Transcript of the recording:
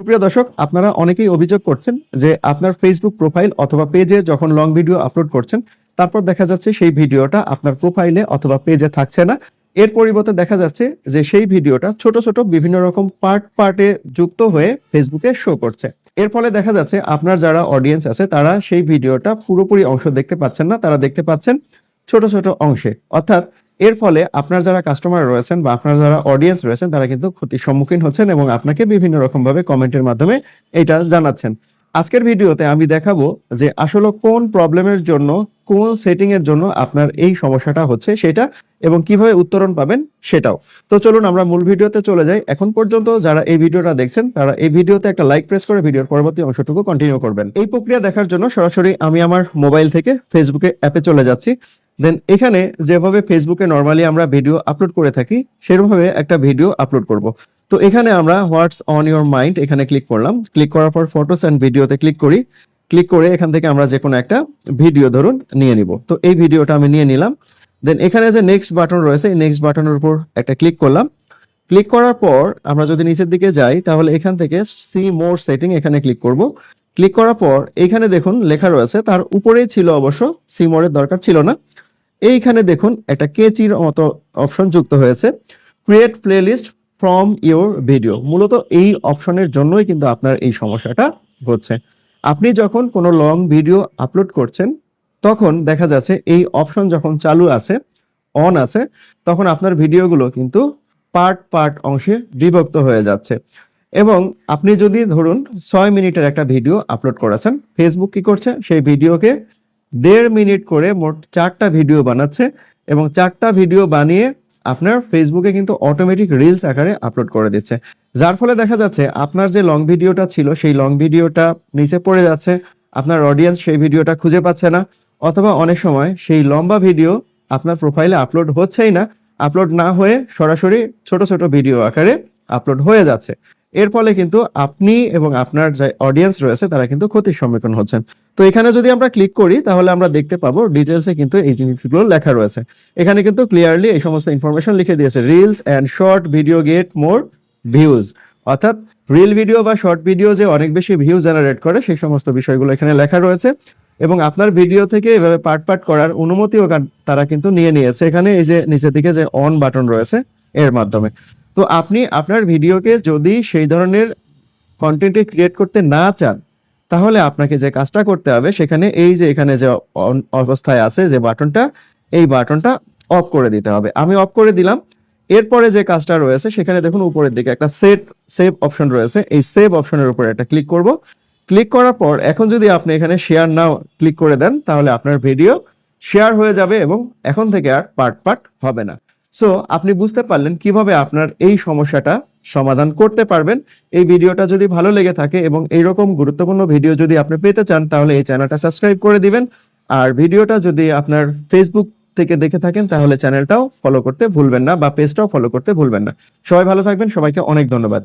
সুপ্রিয় দর্শক, আপনারা অনেকেই অভিযোগ করছেন যে আপনার ফেসবুক প্রোফাইল অথবা পেজে যখন লং ভিডিও আপলোড করছেন, তারপর দেখা যাচ্ছে সেই ভিডিওটা আপনার প্রোফাইলে অথবা পেজে থাকছে না। এর পরিবর্তে দেখা যাচ্ছে যে সেই ভিডিওটা ছোট ছোট বিভিন্ন রকম পার্ট পার্টে যুক্ত হয়ে ফেসবুকে শো করছে। এর ফলে দেখা যাচ্ছে আপনার যারা অডিয়েন্স আছে, তারা সেই ভিডিওটা পুরোপুরি অংশ দেখতে পাচ্ছেন না, তারা দেখতে পাচ্ছেন ছোট ছোট অংশে। অর্থাৎ এর ফলে আপনার যারা কাস্টমার রয়েছেন বা আপনার যারা অডিয়েন্স রয়েছেন, তারা কিন্তু ক্ষতির সম্মুখীন হচ্ছেন এবং আপনাকে বিভিন্ন রকম ভাবে কমেন্টের মাধ্যমে এটা জানাচ্ছেন। আজকের ভিডিওতে আমি দেখাবো যে আসলে কোন প্রবলেমের জন্য, কোন সেটিং এর জন্য আপনার এই সমস্যাটা হচ্ছে সেটা এবং কীভাবে উত্তরণ পাবেন সেটাও। তো চলুন আমরা মূল ভিডিওতে চলে যাই। এখন পর্যন্ত যারা এই ভিডিওটা দেখছেন, তারা এই ভিডিওতে একটা লাইক প্রেস করে ভিডিওর পরবর্তী অংশটুকু কন্টিনিউ করবেন। এই প্রক্রিয়া দেখার জন্য সরাসরি আমি আমার মোবাইল থেকে ফেসবুকে অ্যাপে চলে যাচ্ছি। দেন এখানে যেভাবে ফেসবুকে নর্মালি আমরা ভিডিও আপলোড করে থাকি সেরকমভাবে একটা ভিডিও আপলোড করব। তো এখানে আমরা হোয়াটস অন ইওর মাইন্ড এখানে ক্লিক করলাম। ক্লিক করার পর ফটোস অ্যান্ড ভিডিওতে ক্লিক করি। ক্লিক করে এখান থেকে আমরা যে কোনো একটা ভিডিও ধরুন নিয়ে নিব। তো এই ভিডিওটা আমি নিয়ে নিলাম। দেন এখানে যে নেক্সট বাটন রয়েছে, এই নেক্সট বাটনের উপর একটা ক্লিক করলাম। ক্লিক করার পর আমরা যদি নিচের দিকে যাই, তাহলে এখান থেকে সি মোর সেটিং এখানে ক্লিক করব। ক্লিক করার পর এখানে দেখুন লেখা রয়েছে, তার উপরেই ছিল অবশ্য সি মোরের দরকার ছিল না। এইখানে দেখুন একটা কেচির মতো অপশন যুক্ত হয়েছে। Create playlist from your video মূলত এই অপশনের জন্যই কিন্তু আপনার এই সমস্যাটা হচ্ছে। আপনি যখন কোনো লং ভিডিও আপলোড করছেন, তখন দেখা যাচ্ছে এই অপশন যখন চালু আছে অন আছে, তখন আপনার ভিডিওগুলো কিন্তু পার্ট পার্ট অংশে বিভক্ত হয়ে যাচ্ছে। এবং আপনি যদি ধরুন ছয় মিনিটের একটা ভিডিও আপলোড করেছেন ফেসবুক কি করছে? সেই ভিডিওকে দেড় মিনিট করে মোট চারটা ভিডিও বানাচ্ছে এবং চারটা ভিডিও বানিয়ে আপনার ফেসবুকে কিন্তু অটোমেটিক রিলস আকারে আপলোড করে দিচ্ছে। যার ফলে দেখা যাচ্ছে আপনার যে লং ভিডিওটা ছিল, সেই লং ভিডিওটা নিচে পড়ে যাচ্ছে, আপনার অডিয়েন্স সেই ভিডিওটা খুঁজে পাচ্ছে না, অথবা অনেক সময় সেই লম্বা ভিডিও আপনার প্রোফাইলে আপলোড হচ্ছেই না আপলোড না হয়ে সরাসরি ছোট ছোট ভিডিও আকারে আপলোড হয়ে যাচ্ছে। এর ফলে কিন্তু আপনি এবং আপনার যে অডিয়েন্স রয়েছে, তারা কিন্তু ক্ষতির সম্মুখীন হচ্ছেন। তো এখানে যদি আমরা ক্লিক করি, তাহলে আমরা দেখতে পাবো ডিটেলসে কিন্তু এই জিনিসগুলো লেখা রয়েছে। এখানে কিন্তু ক্লিয়ারলি এই সমস্ত ইনফরমেশন লিখে দিয়েছে reels and short video get more views অর্থাৎ রিল ভিডিও বা শর্ট ভিডিও যে অনেক বেশি ভিউ জেনারেট করে, সেই সমস্ত বিষয়গুলো এখানে লেখা রয়েছে। এবং আপনার ভিডিও থেকে এভাবে পার্ট পার্ট করার অনুমতিও তারা কিন্তু নিয়ে নিয়েছে। এখানে এই যে নিচের দিকে যে অন বাটন রয়েছে এর মাধ্যমে। তো আপনি আপনার ভিডিওকে যদি সেই ধরনের কন্টেন্টে ক্রিয়েট করতে না চান, তাহলে আপনাকে যে কাজটা করতে হবে, সেখানে এই যে এখানে যে অবস্থায় আছে যে বাটনটা, এই বাটনটা অফ করে দিতে হবে। আমি অফ করে দিলাম। এরপরে যে কাজটা রয়েছে, সেখানে দেখুন উপরের দিকে একটা সেট সেভ অপশন রয়েছে। এই সেভ অপশনের উপরে একটা ক্লিক করব। ক্লিক করার পর এখন যদি আপনি এখানে শেয়ার নাও ক্লিক করে দেন, তাহলে আপনার ভিডিও শেয়ার হয়ে যাবে এবং এখন থেকে আর পার্ট পার্ট হবে না। সো আপনি বুঝতে পারলেন কীভাবে আপনার এই সমস্যাটা সমাধান করতে পারবেন। এই ভিডিওটা যদি ভালো লেগে থাকে এবং এইরকম গুরুত্বপূর্ণ ভিডিও যদি আপনি পেতে চান, তাহলে এই চ্যানেলটা সাবস্ক্রাইব করে দিবেন। আর ভিডিওটা যদি আপনার ফেসবুক থেকে দেখে থাকেন, তাহলে চ্যানেলটাও ফলো করতে ভুলবেন না বা পেজটাও ফলো করতে ভুলবেন না। সবাই ভালো থাকবেন। সবাইকে অনেক ধন্যবাদ।